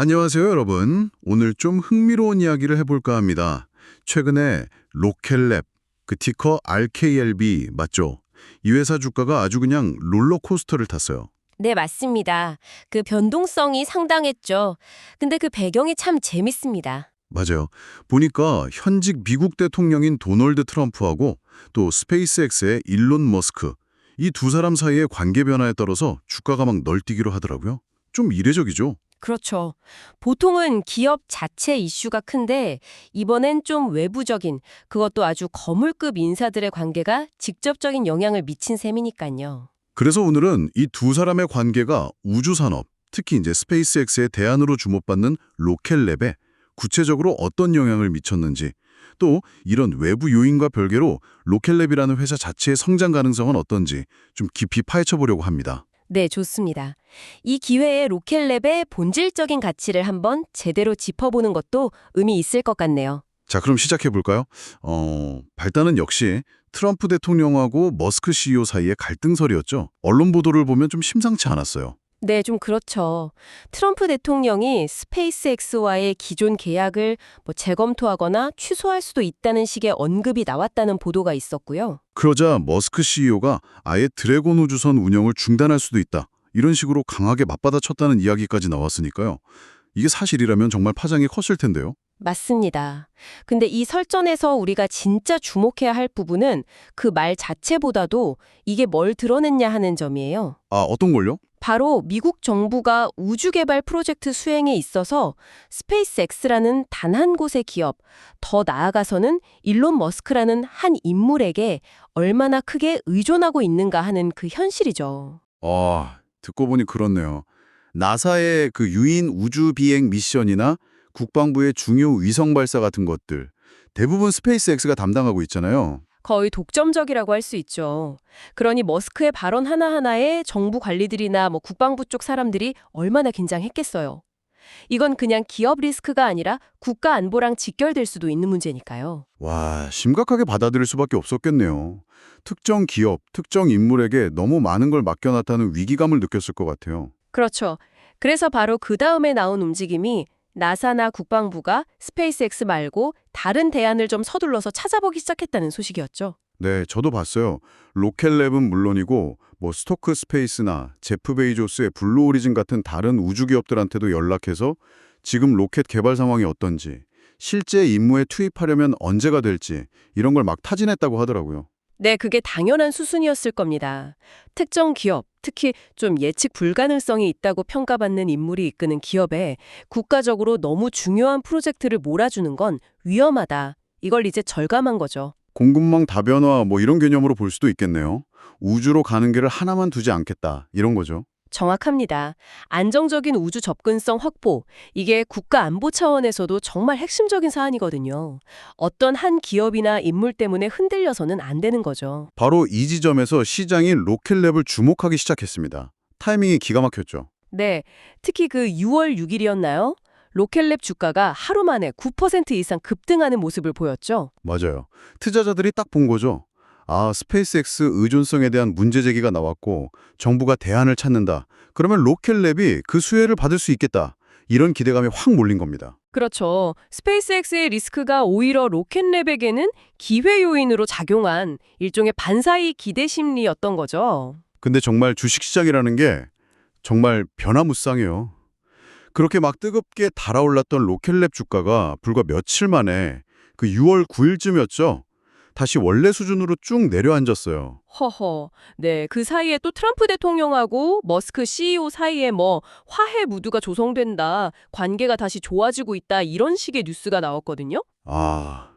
안녕하세요, 여러분. 오늘 좀 흥미로운 이야기를 해볼까 합니다. 최근에 로켓랩, 그 티커 RKLB 맞죠? 이 회사 주가가 아주 그냥 롤러코스터를 탔어요. 네, 맞습니다. 그 변동성이 상당했죠. 근데 그 배경이 참 재밌습니다. 맞아요. 보니까 현직 미국 대통령인 도널드 트럼프하고 또 스페이스X의 일론 머스크, 이 두 사람 사이의 관계 변화에 따라서 주가가 막 널뛰기로 하더라고요. 좀 이례적이죠? 그렇죠. 보통은 기업 자체 이슈가 큰데 이번엔 좀 외부적인, 그것도 아주 거물급 인사들의 관계가 직접적인 영향을 미친 셈이니까요. 그래서 오늘은 이 두 사람의 관계가 우주산업, 특히 이제 스페이스X의 대안으로 주목받는 로켓랩에 구체적으로 어떤 영향을 미쳤는지, 또 이런 외부 요인과 별개로 로켓랩이라는 회사 자체의 성장 가능성은 어떤지 좀 깊이 파헤쳐 보려고 합니다. 네, 좋습니다. 이 기회에 로켓랩의 본질적인 가치를 한번 제대로 짚어보는 것도 의미 있을 것 같네요. 자, 그럼 시작해 볼까요? 어, 발단은 역시 트럼프 대통령하고 머스크 CEO 사이의 갈등설이었죠. 언론 보도를 보면 좀 심상치 않았어요. 네, 좀 그렇죠. 트럼프 대통령이 스페이스X와의 기존 계약을 뭐 재검토하거나 취소할 수도 있다는 식의 언급이 나왔다는 보도가 있었고요. 그러자 머스크 CEO가 아예 드래곤 우주선 운영을 중단할 수도 있다. 이런 식으로 강하게 맞받아쳤다는 이야기까지 나왔으니까요. 이게 사실이라면 정말 파장이 컸을 텐데요. 맞습니다. 근데 이 설전에서 우리가 진짜 주목해야 할 부분은 그 말 자체보다도 이게 뭘 드러냈냐 하는 점이에요. 아, 어떤 걸요? 바로 미국 정부가 우주 개발 프로젝트 수행에 있어서 스페이스X라는 단 한 곳의 기업, 더 나아가서는 일론 머스크라는 한 인물에게 얼마나 크게 의존하고 있는가 하는 그 현실이죠. 아, 듣고 보니 그렇네요. 나사의 그 유인 우주 비행 미션이나 국방부의 중요 위성 발사 같은 것들 대부분 스페이스X가 담당하고 있잖아요. 거의 독점적이라고 할 수 있죠. 그러니 머스크의 발언 하나하나에 정부 관리들이나 뭐 국방부 쪽 사람들이 얼마나 긴장했겠어요. 이건 그냥 기업 리스크가 아니라 국가 안보랑 직결될 수도 있는 문제니까요. 와, 심각하게 받아들일 수밖에 없었겠네요. 특정 기업, 특정 인물에게 너무 많은 걸 맡겨놨다는 위기감을 느꼈을 것 같아요. 그렇죠. 그래서 바로 그 다음에 나온 움직임이 나사나 국방부가 스페이스X 말고 다른 대안을 좀 서둘러서 찾아보기 시작했다는 소식이었죠. 네, 저도 봤어요. 로켓랩은 물론이고 뭐 스토크 스페이스나 제프 베이조스의 블루 오리진 같은 다른 우주 기업들한테도 연락해서 지금 로켓 개발 상황이 어떤지, 실제 임무에 투입하려면 언제가 될지 이런 걸 막 타진했다고 하더라고요. 네, 그게 당연한 수순이었을 겁니다. 특정 기업, 특히 좀 예측 불가능성이 있다고 평가받는 인물이 이끄는 기업에 국가적으로 너무 중요한 프로젝트를 몰아주는 건 위험하다. 이걸 이제 절감한 거죠. 공급망 다변화 뭐 이런 개념으로 볼 수도 있겠네요. 우주로 가는 길을 하나만 두지 않겠다 이런 거죠. 정확합니다. 안정적인 우주 접근성 확보, 이게 국가 안보 차원에서도 정말 핵심적인 사안이거든요. 어떤 한 기업이나 인물 때문에 흔들려서는 안 되는 거죠. 바로 이 지점에서 시장이 로켓랩을 주목하기 시작했습니다. 타이밍이 기가 막혔죠. 네, 특히 그 6월 6일이었나요? 로켓랩 주가가 하루 만에 9% 이상 급등하는 모습을 보였죠. 맞아요. 투자자들이 딱 본 거죠. 아, 스페이스X 의존성에 대한 문제 제기가 나왔고 정부가 대안을 찾는다. 그러면 로켓랩이 그 수혜를 받을 수 있겠다. 이런 기대감이 확 몰린 겁니다. 그렇죠. 스페이스X의 리스크가 오히려 로켓랩에게는 기회 요인으로 작용한 일종의 반사이 기대 심리였던 거죠. 근데 정말 주식시장이라는 게 정말 변화무쌍해요. 그렇게 막 뜨겁게 달아올랐던 로켓랩 주가가 불과 며칠 만에 그 6월 9일쯤이었죠. 다시 원래 수준으로 쭉 내려앉았어요. 허허. 네, 그 사이에 또 트럼프 대통령하고 머스크 CEO 사이에 뭐 화해 무드가 조성된다, 관계가 다시 좋아지고 있다 이런 식의 뉴스가 나왔거든요. 아,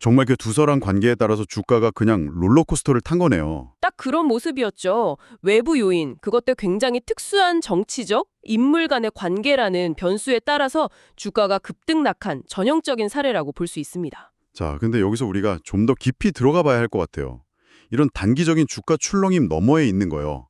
정말 그 두서란 관계에 따라서 주가가 그냥 롤러코스터를 탄 거네요. 딱 그런 모습이었죠. 외부 요인, 그것도 굉장히 특수한 정치적, 인물 간의 관계라는 변수에 따라서 주가가 급등락한 전형적인 사례라고 볼 수 있습니다. 자, 근데 여기서 우리가 좀 더 깊이 들어가 봐야 할 것 같아요. 이런 단기적인 주가 출렁임 너머에 있는 거요.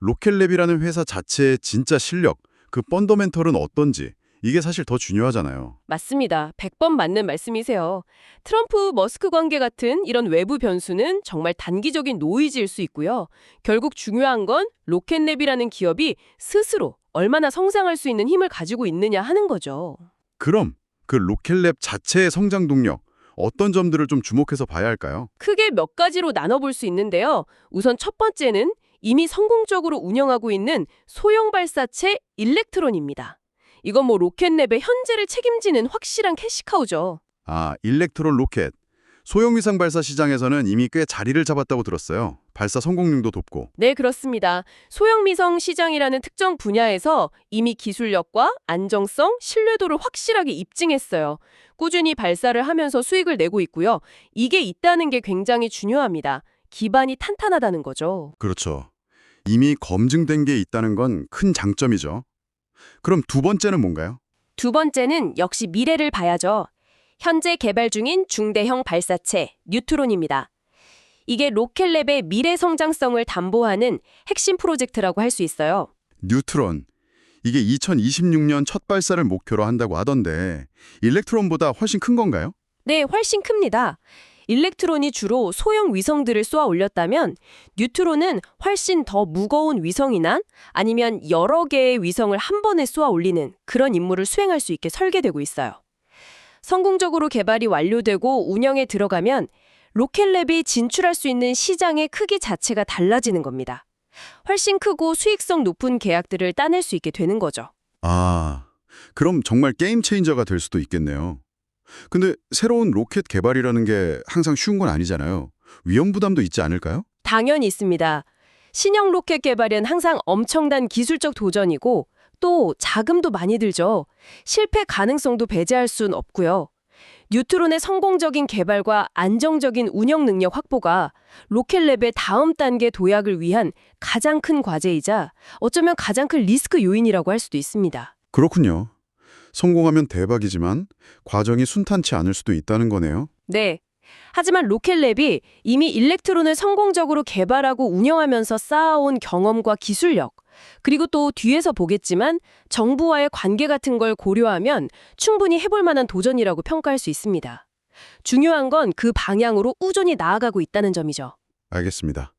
로켓랩이라는 회사 자체의 진짜 실력, 그 펀더멘털은 어떤지 이게 사실 더 중요하잖아요. 맞습니다. 100번 맞는 말씀이세요. 트럼프 머스크 관계 같은 이런 외부 변수는 정말 단기적인 노이즈일 수 있고요. 결국 중요한 건 로켓랩이라는 기업이 스스로 얼마나 성장할 수 있는 힘을 가지고 있느냐 하는 거죠. 그럼 그 로켓랩 자체의 성장 동력 어떤 점들을 좀 주목해서 봐야 할까요? 크게 몇 가지로 나눠볼 수 있는데요. 우선 첫 번째는 이미 성공적으로 운영하고 있는 소형 발사체 일렉트론입니다. 이건 뭐 로켓랩의 현재를 책임지는 확실한 캐시카우죠. 아, 일렉트론 로켓. 소형 위상 발사 시장에서는 이미 꽤 자리를 잡았다고 들었어요. 발사 성공률도 높고. 네, 그렇습니다. 소형 위성 시장이라는 특정 분야에서 이미 기술력과 안정성, 신뢰도를 확실하게 입증했어요. 꾸준히 발사를 하면서 수익을 내고 있고요. 이게 있다는 게 굉장히 중요합니다. 기반이 탄탄하다는 거죠. 그렇죠. 이미 검증된 게 있다는 건 큰 장점이죠. 그럼 두 번째는 뭔가요? 두 번째는 역시 미래를 봐야죠. 현재 개발 중인 중대형 발사체 뉴트론입니다. 이게 로켓랩의 미래 성장성을 담보하는 핵심 프로젝트라고 할 수 있어요. 뉴트론. 이게 2026년 첫 발사를 목표로 한다고 하던데 일렉트론보다 훨씬 큰 건가요? 네, 훨씬 큽니다. 일렉트론이 주로 소형 위성들을 쏘아 올렸다면 뉴트론은 훨씬 더 무거운 위성이나 아니면 여러 개의 위성을 한 번에 쏘아 올리는 그런 임무를 수행할 수 있게 설계되고 있어요. 성공적으로 개발이 완료되고 운영에 들어가면 로켓랩이 진출할 수 있는 시장의 크기 자체가 달라지는 겁니다. 훨씬 크고 수익성 높은 계약들을 따낼 수 있게 되는 거죠. 아, 그럼 정말 게임 체인저가 될 수도 있겠네요. 근데 새로운 로켓 개발이라는 게 항상 쉬운 건 아니잖아요. 위험 부담도 있지 않을까요? 당연히 있습니다. 신형 로켓 개발은 항상 엄청난 기술적 도전이고 또 자금도 많이 들죠. 실패 가능성도 배제할 순 없고요. 뉴트론의 성공적인 개발과 안정적인 운영 능력 확보가 로켓랩의 다음 단계 도약을 위한 가장 큰 과제이자 어쩌면 가장 큰 리스크 요인이라고 할 수도 있습니다. 그렇군요. 성공하면 대박이지만 과정이 순탄치 않을 수도 있다는 거네요. 네. 하지만 로켓랩이 이미 일렉트론을 성공적으로 개발하고 운영하면서 쌓아온 경험과 기술력, 그리고 또 뒤에서 보겠지만 정부와의 관계 같은 걸 고려하면 충분히 해볼 만한 도전이라고 평가할 수 있습니다. 중요한 건 그 방향으로 꾸준히 나아가고 있다는 점이죠. 알겠습니다.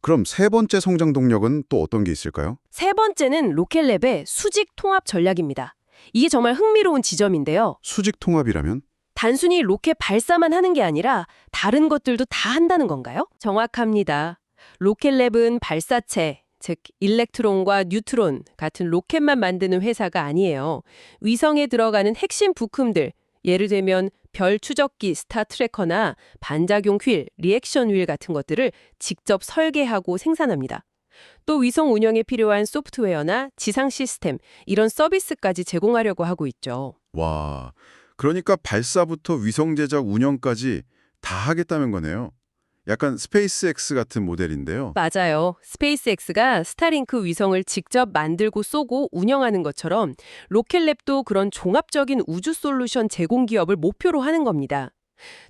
그럼 세 번째 성장 동력은 또 어떤 게 있을까요? 세 번째는 로켓랩의 수직 통합 전략입니다. 이게 정말 흥미로운 지점인데요. 수직 통합이라면? 단순히 로켓 발사만 하는 게 아니라 다른 것들도 다 한다는 건가요? 정확합니다. 로켓랩은 발사체, 즉 일렉트론과 뉴트론 같은 로켓만 만드는 회사가 아니에요. 위성에 들어가는 핵심 부품들, 예를 들면 별 추적기 스타 트래커나 반작용 휠, 리액션 휠 같은 것들을 직접 설계하고 생산합니다. 또 위성 운영에 필요한 소프트웨어나 지상 시스템, 이런 서비스까지 제공하려고 하고 있죠. 와, 그러니까 발사부터 위성 제작 운영까지 다 하겠다는 거네요. 약간 스페이스X 같은 모델인데요. 맞아요. 스페이스X가 스타링크 위성을 직접 만들고 쏘고 운영하는 것처럼 로켓랩도 그런 종합적인 우주 솔루션 제공 기업을 목표로 하는 겁니다.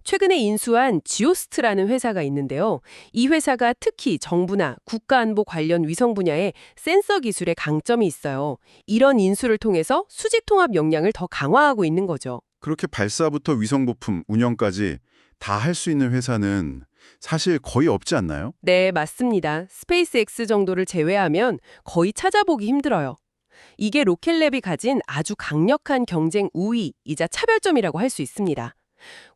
최근에 인수한 지오스트라는 회사가 있는데요. 이 회사가 특히 정부나 국가안보 관련 위성 분야에 센서 기술에 강점이 있어요. 이런 인수를 통해서 수직 통합 역량을 더 강화하고 있는 거죠. 그렇게 발사부터 위성 부품 운영까지 다 할 수 있는 회사는 사실 거의 없지 않나요? 네, 맞습니다. 스페이스X 정도를 제외하면 거의 찾아보기 힘들어요. 이게 로켓랩이 가진 아주 강력한 경쟁 우위이자 차별점이라고 할 수 있습니다.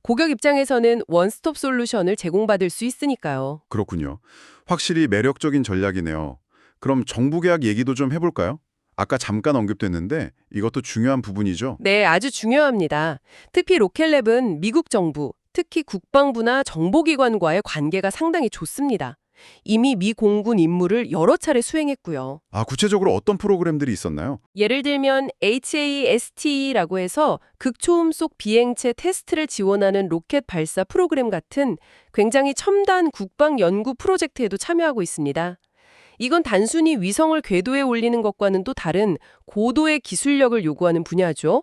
고객 입장에서는 원스톱 솔루션을 제공받을 수 있으니까요. 그렇군요. 확실히 매력적인 전략이네요. 그럼 정부 계약 얘기도 좀 해볼까요? 아까 잠깐 언급됐는데 이것도 중요한 부분이죠. 네, 아주 중요합니다. 특히 로켓랩은 미국 정부, 특히 국방부나 정보기관과의 관계가 상당히 좋습니다. 이미 미 공군 임무를 여러 차례 수행했고요. 아, 구체적으로 어떤 프로그램들이 있었나요? 예를 들면 HAST라고 해서 극초음속 비행체 테스트를 지원하는 로켓 발사 프로그램 같은 굉장히 첨단 국방 연구 프로젝트에도 참여하고 있습니다. 이건 단순히 위성을 궤도에 올리는 것과는 또 다른 고도의 기술력을 요구하는 분야죠.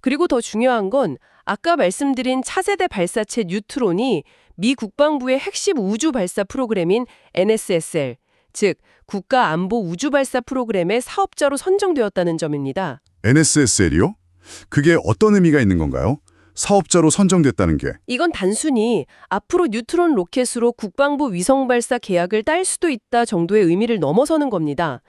그리고 더 중요한 건 아까 말씀드린 차세대 발사체 뉴트론이 미 국방부의 핵심 우주 발사 프로그램인 NSSL, 즉 국가 안보 우주 발사 프로그램의 사업자로 선정되었다는 점입니다. NSSL이요? 그게 어떤 의미가 있는 건가요? 사업자로 선정됐다는 게. 이건 단순히 앞으로 뉴트론 로켓으로 국방부 위성 발사 계약을 딸 수도 있다 정도의 의미를 넘어서는 겁니다.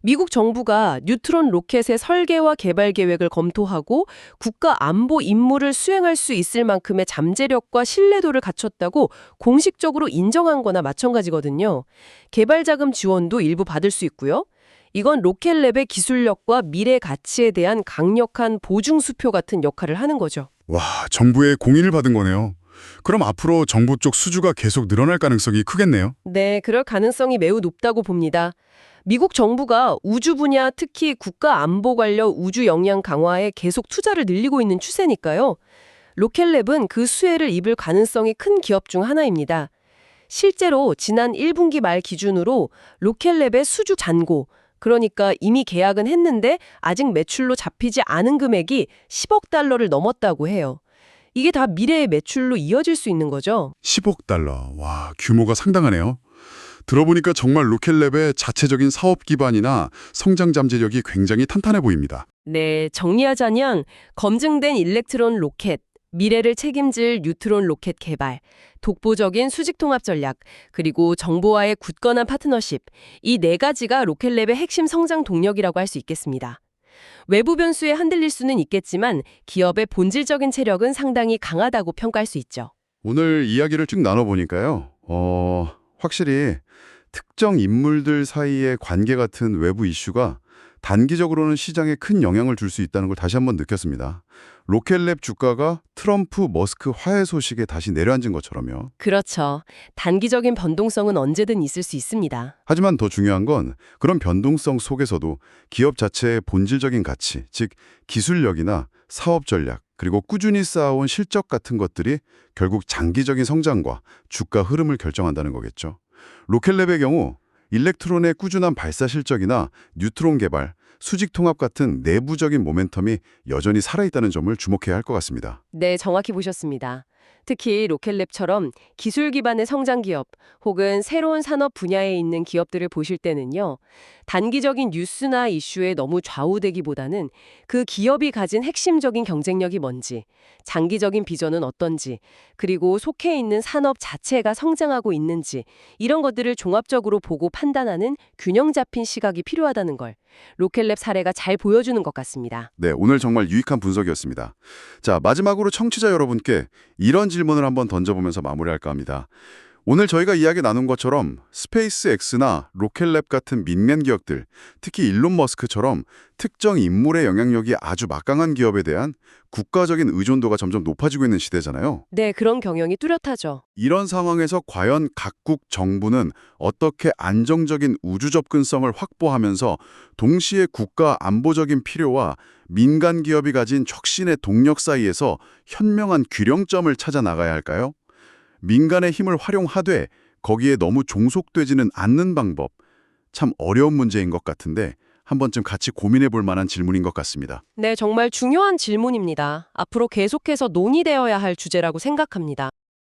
미국 정부가 뉴트론 로켓의 설계와 개발 계획을 검토하고 국가 안보 임무를 수행할 수 있을 만큼의 잠재력과 신뢰도를 갖췄다고 공식적으로 인정한 거나 마찬가지거든요. 개발 자금 지원도 일부 받을 수 있고요. 이건 로켓랩의 기술력과 미래 가치에 대한 강력한 보증 수표 같은 역할을 하는 거죠. 와, 정부의 공인을 받은 거네요. 그럼 앞으로 정부 쪽 수주가 계속 늘어날 가능성이 크겠네요. 네, 그럴 가능성이 매우 높다고 봅니다. 미국 정부가 우주 분야, 특히 국가 안보 관련 우주 역량 강화에 계속 투자를 늘리고 있는 추세니까요. 로켓랩은 그 수혜를 입을 가능성이 큰 기업 중 하나입니다. 실제로 지난 1분기 말 기준으로 로켓랩의 수주 잔고, 그러니까 이미 계약은 했는데 아직 매출로 잡히지 않은 금액이 10억 달러를 넘었다고 해요. 이게 다 미래의 매출로 이어질 수 있는 거죠. 10억 달러. 와, 규모가 상당하네요. 들어보니까 정말 로켓랩의 자체적인 사업 기반이나 성장 잠재력이 굉장히 탄탄해 보입니다. 네, 정리하자면 검증된 일렉트론 로켓, 미래를 책임질 뉴트론 로켓 개발, 독보적인 수직 통합 전략, 그리고 정보와의 굳건한 파트너십, 이 네 가지가 로켓랩의 핵심 성장 동력이라고 할 수 있겠습니다. 외부 변수에 흔들릴 수는 있겠지만 기업의 본질적인 체력은 상당히 강하다고 평가할 수 있죠. 오늘 이야기를 쭉 나눠보니까요. 어, 확실히 특정 인물들 사이의 관계 같은 외부 이슈가 단기적으로는 시장에 큰 영향을 줄 수 있다는 걸 다시 한번 느꼈습니다. 로켓랩 주가가 트럼프, 머스크 화해 소식에 다시 내려앉은 것처럼요. 그렇죠. 단기적인 변동성은 언제든 있을 수 있습니다. 하지만 더 중요한 건 그런 변동성 속에서도 기업 자체의 본질적인 가치, 즉 기술력이나 사업 전략, 그리고 꾸준히 쌓아온 실적 같은 것들이 결국 장기적인 성장과 주가 흐름을 결정한다는 거겠죠. 로켓랩의 경우 일렉트론의 꾸준한 발사 실적이나 뉴트론 개발, 수직 통합 같은 내부적인 모멘텀이 여전히 살아있다는 점을 주목해야 할 것 같습니다. 네, 정확히 보셨습니다. 특히 로켓랩처럼 기술 기반의 성장 기업 혹은 새로운 산업 분야에 있는 기업들을 보실 때는요. 단기적인 뉴스나 이슈에 너무 좌우되기보다는 그 기업이 가진 핵심적인 경쟁력이 뭔지, 장기적인 비전은 어떤지, 그리고 속해 있는 산업 자체가 성장하고 있는지 이런 것들을 종합적으로 보고 판단하는 균형 잡힌 시각이 필요하다는 걸 로켓랩 사례가 잘 보여주는 것 같습니다. 네, 오늘 정말 유익한 분석이었습니다. 자, 마지막으로 청취자 여러분께 이런 질문을 한번 던져보면서 마무리할까 합니다. 오늘 저희가 이야기 나눈 것처럼 스페이스 X나 로켓랩 같은 민간 기업들, 특히 일론 머스크처럼 특정 인물의 영향력이 아주 막강한 기업에 대한 국가적인 의존도가 점점 높아지고 있는 시대잖아요. 네, 그런 경영이 뚜렷하죠. 이런 상황에서 과연 각국 정부는 어떻게 안정적인 우주 접근성을 확보하면서 동시에 국가 안보적인 필요와 민간 기업이 가진 혁신의 동력 사이에서 현명한 균형점을 찾아 나가야 할까요? 민간의 힘을 활용하되 거기에 너무 종속되지는 않는 방법. 참 어려운 문제인 것 같은데 한 번쯤 같이 고민해 볼 만한 질문인 것 같습니다. 네, 정말 중요한 질문입니다. 앞으로 계속해서 논의되어야 할 주제라고 생각합니다.